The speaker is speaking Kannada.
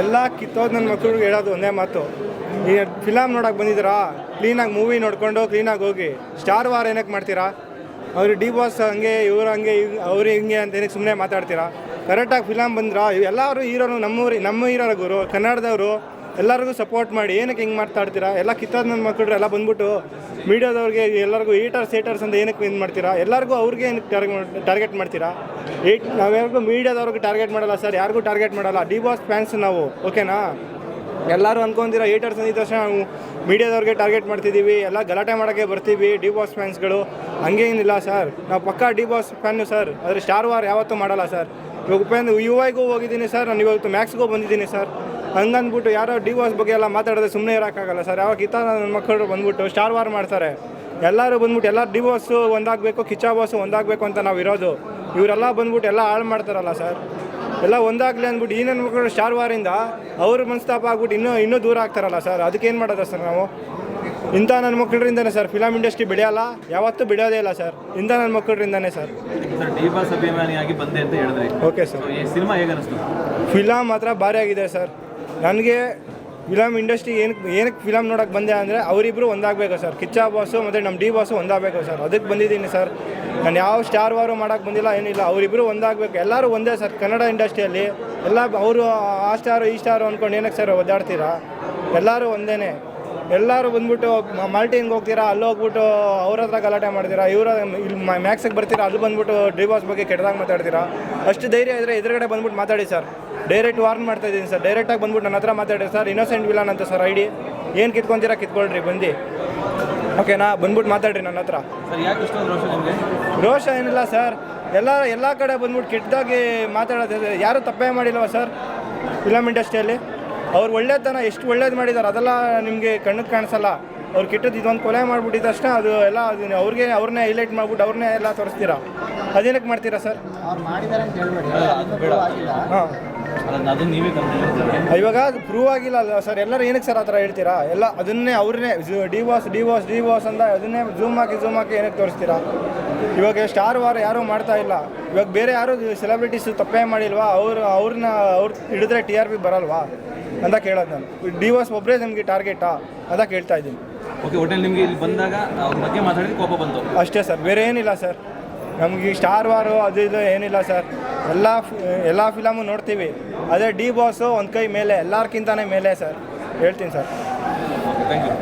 ಎಲ್ಲ ಕಿತ್ತೋದು ನನ್ನ ಮಕ್ಕಳಿಗೆ ಹೇಳೋದು ಒಂದೇ ಮಾತು. ನೀನು ಫಿಲಮ್ ನೋಡೋಕೆ ಬಂದಿದ್ದೀರಾ? ಕ್ಲೀನಾಗಿ ಮೂವಿ ನೋಡಿಕೊಂಡು ಕ್ಲೀನಾಗಿ ಹೋಗಿ. ಸ್ಟಾರ್ ವಾರ್ ಏನಕ್ಕೆ ಮಾಡ್ತೀರಾ? ಅವ್ರು ಡಿ ಬಾಸ್ ಹಂಗೆ, ಇವ್ರು ಹಂಗೆ ಅವ್ರು ಹಿಂಗೆ ಅಂತ ಏನಕ್ಕೆ ಸುಮ್ಮನೆ ಮಾತಾಡ್ತೀರಾ? ಕರೆಕ್ಟಾಗಿ ಫಿಲಮ್ ಬಂದ್ರ? ಎಲ್ಲರೂ ಹೀರೋನು ನಮ್ಮೂರಿ ನಮ್ಮ ಹೀರೋರ ಗುರು, ಕನ್ನಡದವರು. ಎಲ್ಲರಿಗೂ ಸಪೋರ್ಟ್ ಮಾಡಿ, ಏನಕ್ಕೆ ಹಿಂಗೆ ಮಾತಾಡ್ತೀರಾ ಎಲ್ಲ ಕಿತ್ತಾದ ನನ್ನ ಮಕ್ಕಳು ಎಲ್ಲ ಬಂದ್ಬಿಟ್ಟು ಮೀಡಿಯಾದವ್ರಿಗೆ ಎಲ್ಲರಿಗೂ ಈಟರ್ಸ್ ಏಟರ್ಸ್ ಅಂತ ಏನಕ್ಕೆ ಇದು ಮಾಡ್ತೀರಾ? ಎಲ್ಲರಿಗೂ ಅವ್ರಿಗೆ ಏನಕ್ಕೆ ಟಾರ್ಗೆಟ್ ಟಾರ್ಗೆಟ್ ಮಾಡ್ತೀರಾ? ಏಟ್ ನಾವ್ಯಾರಿಗೂ ಮೀಡಿಯಾದವ್ರಿಗೆ ಟಾರ್ಗೆಟ್ ಮಾಡಲ್ಲ ಸರ್ ಯಾರಿಗೂ ಟಾರ್ಗೆಟ್ ಮಾಡಲ್ಲ. ಡಿ ಬಾಸ್ ಫ್ಯಾನ್ಸ್ ನಾವು ಓಕೆನಾ ಎಲ್ಲರೂ ಅನ್ಕೊಂತೀರ ಏಟರ್ಸ್ ಅಂದಿದ ತಕ್ಷಣ ನಾವು ಮೀಡಿಯಾದವ್ರಿಗೆ ಟಾರ್ಗೆಟ್ ಮಾಡ್ತಿದ್ದೀವಿ ಎಲ್ಲ ಗಲಾಟೆ ಮಾಡೋಕ್ಕೆ ಬರ್ತೀವಿ ಡಿ ಬಾಸ್ ಫ್ಯಾನ್ಸ್ಗಳು ಹಂಗೇನಿಲ್ಲ ಸರ್ ನಾವು ಪಕ್ಕಾ ಡಿ ಬಾಸ್ ಫ್ಯಾನು ಸರ್ ಆದರೆ ಸ್ಟಾರ್ ವಾರ್ ಯಾವತ್ತೂ ಮಾಡಲ್ಲ ಸರ್ ಇವಾಗ ಉಪೇಂದ್ರ ಯು ಐಗೂ ಹೋಗಿದ್ದೀನಿ ಸರ್ ನಾನು ಇವತ್ತು ಮ್ಯಾಕ್ಸ್ಗೂ ಬಂದಿದ್ದೀನಿ ಸರ್ ಹಂಗಂದ್ಬಿಟ್ಟು ಯಾರೋ ಡಿವೋರ್ಸ್ ಬಗ್ಗೆ ಎಲ್ಲ ಮಾತಾಡೋದು ಸುಮ್ಮನೆ ಇರೋಕ್ಕಾಗಲ್ಲ ಸರ್ ಯಾವಾಗ ಇತ್ತ ನನ್ನ ಮಕ್ಕಳು ಬಂದ್ಬಿಟ್ಟು ಸ್ಟಾರ್ ವಾರ್ ಮಾಡ್ತಾರೆ. ಎಲ್ಲರೂ ಬಂದ್ಬಿಟ್ಟು ಎಲ್ಲ ಡಿ ಬಾಸು ಒಂದಾಗಬೇಕು ಕಿಚಾ ಬಾಸು ಒಂದಾಗಬೇಕು ಅಂತ ನಾವು ಇರೋದು. ಇವರೆಲ್ಲ ಬಂದ್ಬಿಟ್ಟು ಎಲ್ಲ ಹಾಳು ಮಾಡ್ತಾರಲ್ಲ ಸರ್ ಎಲ್ಲ ಒಂದಾಗಲಿ ಅಂದ್ಬಿಟ್ಟು ಈ ನನ್ನ ಮಕ್ಕಳು ಸ್ಟಾರ್ ವಾರಿಂದ ಅವ್ರ ಮನಸ್ತಾಪ ಆಗ್ಬಿಟ್ಟು ಇನ್ನೂ ಇನ್ನೂ ದೂರ ಆಗ್ತಾರಲ್ಲ ಸರ್ ಅದಕ್ಕೇನು ಮಾಡೋದು ಸರ್ ನಾವು? ಇಂಥ ನನ್ನ ಮಕ್ಕಳಿಂದನೇ ಸರ್ ಫಿಲಮ್ ಇಂಡಸ್ಟ್ರಿ ಬೆಳೆಯಲ್ಲ. ಯಾವತ್ತೂ ಬಿಡೋದೇ ಇಲ್ಲ ಸರ್ ಇಂಥ ನನ್ನ ಮಕ್ಕಳಿಂದನೇ ಸರ್ ಸರ್ ಅಭಿಮಾನಿಯಾಗಿ ಬಂದೆ ಅಂತ ಹೇಳಿದ್ರಿ. ಓಕೆ ಸರ್ ಈ ಸಿನಿಮಾ ಹೇಗೆ ಫಿಲಮ್ ಮಾತ್ರ ಭಾರಿ ಆಗಿದೆ ಸರ್ ನನಗೆ ಫಿಲಮ್ ಇಂಡಸ್ಟ್ರಿ ಏನಕ್ಕೆ ಏನಕ್ಕೆ ಫಿಲಮ್ ನೋಡೋಕೆ ಬಂದೆ ಅಂದರೆ ಅವರಿಬ್ಬರು ಒಂದಾಗಬೇಕು ಸರ್. ಕಿಚ್ಚಾ ಬಾಸು ಮತ್ತು ನಮ್ಮ ಡಿ ಬಾಸು ಒಂದಾಗಬೇಕು ಸರ್. ಅದಕ್ಕೆ ಬಂದಿದ್ದೀನಿ ಸರ್. ನಾನು ಯಾವ ಸ್ಟಾರ್ ವಾರು ಮಾಡೋಕೆ ಬಂದಿಲ್ಲ, ಏನಿಲ್ಲ. ಅವರಿಬ್ಬರು ಒಂದಾಗಬೇಕು. ಎಲ್ಲರೂ ಒಂದೇ ಸರ್, ಕನ್ನಡ ಇಂಡಸ್ಟ್ರಿಯಲ್ಲಿ. ಎಲ್ಲ ಅವರು ಆ ಸ್ಟಾರು ಈ ಸ್ಟಾರು ಅಂದ್ಕೊಂಡು ಏನಕ್ಕೆ ಸರ್ ಒದ್ದಾಡ್ತೀರಾ? ಎಲ್ಲರೂ ಒಂದೇ ಎಲ್ಲರೂ ಬಂದ್ಬಿಟ್ಟು ಮಾಲ್ಟಿನ್ಗೆ ಹೋಗ್ತೀರಾ? ಅಲ್ಲಿ ಹೋಗ್ಬಿಟ್ಟು ಅವ್ರ ಹತ್ರ ಗಲಾಟೆ ಮಾಡ್ತೀರಾ? ಇವರ ಇಲ್ಲಿ ಮ್ಯಾಕ್ಸಿಗೆ ಬರ್ತೀರಾ? ಅಲ್ಲಿ ಬಂದ್ಬಿಟ್ಟು ಡಿವಾಸ್ ಬಗ್ಗೆ ಕೆಟ್ಟದಾಗ ಮಾತಾಡ್ತೀರಾ? ಅಷ್ಟು ಧೈರ್ಯ ಇದ್ದರೆ ಎದುರುಗಡೆ ಬಂದ್ಬಿಟ್ಟು ಮಾತಾಡಿ ಸರ್. ಡೈರೆಕ್ಟ್ ವಾರ್ನ್ ಮಾಡ್ತಾ ಇದ್ದೀನಿ ಸರ್. ಡೈರೆಕ್ಟಾಗಿ ಬಂದ್ಬಿಟ್ಟು ನನ್ನ ಹತ್ರ ಮಾತಾಡಿ ಸರ್ ಇನ್ನೋಸೆಂಟ್ ವಿಲನ್ ಅಂತ ಸರ್ ಐಡಿ. ಏನು ಕಿತ್ಕೊಂತೀರಾ ಕಿತ್ಕೊಳ್ರಿ ಬಂದು ಓಕೆನಾ ಬಂದ್ಬಿಟ್ಟು ಮಾತಾಡ್ರಿ ನನ್ನ ಹತ್ರ. ಸರ್ ಯಾಕೆ ಇಷ್ಟೊಂದು ರೋಷ ನಿಮಗೆ? ರೋಷ ಏನಿಲ್ಲ ಸರ್. ಎಲ್ಲ ಎಲ್ಲ ಕಡೆ ಬಂದ್ಬಿಟ್ಟು ಕೆಟ್ಟದಾಗಿ ಮಾತಾಡೋದು ಯಾರು ತಪ್ಪೇ ಮಾಡಿಲ್ವಾ ಸರ್? ಫಿಲಮ್ ಇಂಡಸ್ಟ್ರಿಯಲ್ಲಿ ಅವ್ರು ಒಳ್ಳೆತನ ಎಷ್ಟು ಒಳ್ಳೇದು ಮಾಡಿದ್ದಾರೆ ಅದೆಲ್ಲ ನಿಮಗೆ ಕಣ್ಣಿಗೆ ಕಾಣಿಸಲ್ಲ. ಅವ್ರು ಕೆಟ್ಟದ್ದು ಇದೊಂದು ಕೊಲೆ ಮಾಡಿಬಿಟ್ಟಿದ ತಕ್ಷಣ ಅದು ಎಲ್ಲ ಅದು ಅವ್ರಿಗೆ ಅವ್ರನ್ನೇ ಹೈಲೈಟ್ ಮಾಡ್ಬಿಟ್ಟು ಅವ್ರನ್ನೇ ಎಲ್ಲ ತೋರಿಸ್ತೀರಾ? ಅದೇನಕ್ಕೆ ಮಾಡ್ತೀರಾ ಸರ್? ಅವ್ರು ಮಾಡಿದ್ದಾರೆ ಅಂತ ಹೇಳ್ಬೇಡಿ. ಇನ್ನೂ ಹಾಂ. ಇವಾಗ ಅದು ಪ್ರೂವ್ ಆಗಿಲ್ಲ ಅಲ್ಲ ಸರ್ ಎಲ್ಲರೂ ಏನಕ್ಕೆ ಸರ್ ಆ ಥರ ಹೇಳ್ತೀರಾ? ಎಲ್ಲ ಅದನ್ನೇ ಅವ್ರನ್ನೇ D boss D boss D boss ಅಂತ ಅದನ್ನೇ ಜೂಮ್ ಹಾಕಿ ಜೂಮ್ ಹಾಕಿ ಏನಕ್ಕೆ ತೋರಿಸ್ತೀರಾ? ಇವಾಗ ಸ್ಟಾರ್ ವಾರ ಯಾರೂ ಮಾಡ್ತಾ ಇಲ್ಲ. ಇವಾಗ ಬೇರೆ ಯಾರು ಸೆಲೆಬ್ರಿಟೀಸ್ ತಪ್ಪೇ ಮಾಡಿಲ್ವಾ? ಅವ್ರು ಅವ್ರನ್ನ ಅವ್ರು ಹಿಡಿದ್ರೆ ಟಿ ಆರ್ ಪಿ ಬರಲ್ವಾ? ಅಂತ ಕೇಳೋದು ನಾನು. ಡಿ ವಾಸ್ ಒಬ್ಬರೇ ನಿಮಗೆ ಟಾರ್ಗೆಟಾ ಅಂತ ಕೇಳ್ತಾ ಇದ್ದೀನಿ. ಓಕೆ ಹೋಟೆಲ್ ನಿಮಗೆ ಇಲ್ಲಿ ಬಂದಾಗ ಅವ್ರ ಬಗ್ಗೆ ಮಾತಾಡಿದ್ರೆ ಕೋಪ ಬಂತು. ಅಷ್ಟೇ ಸರ್ ಬೇರೆ ಏನಿಲ್ಲ ಸರ್ ನಮಗೆ ಸ್ಟಾರ್ ವಾರು ಅದು ಇದು ಏನಿಲ್ಲ ಸರ್ ಎಲ್ಲ ಎಲ್ಲ ಫಿಲಮು ನೋಡ್ತೀವಿ. ಅದೇ ಡಿ ಬಾಸು ಒಂದು ಕೈ ಮೇಲೆ, ಎಲ್ಲರ್ಕಿಂತಾನೆ ಮೇಲೆ ಸರ್ ಹೇಳ್ತೀನಿ ಸರ್ ಥ್ಯಾಂಕ್ ಯು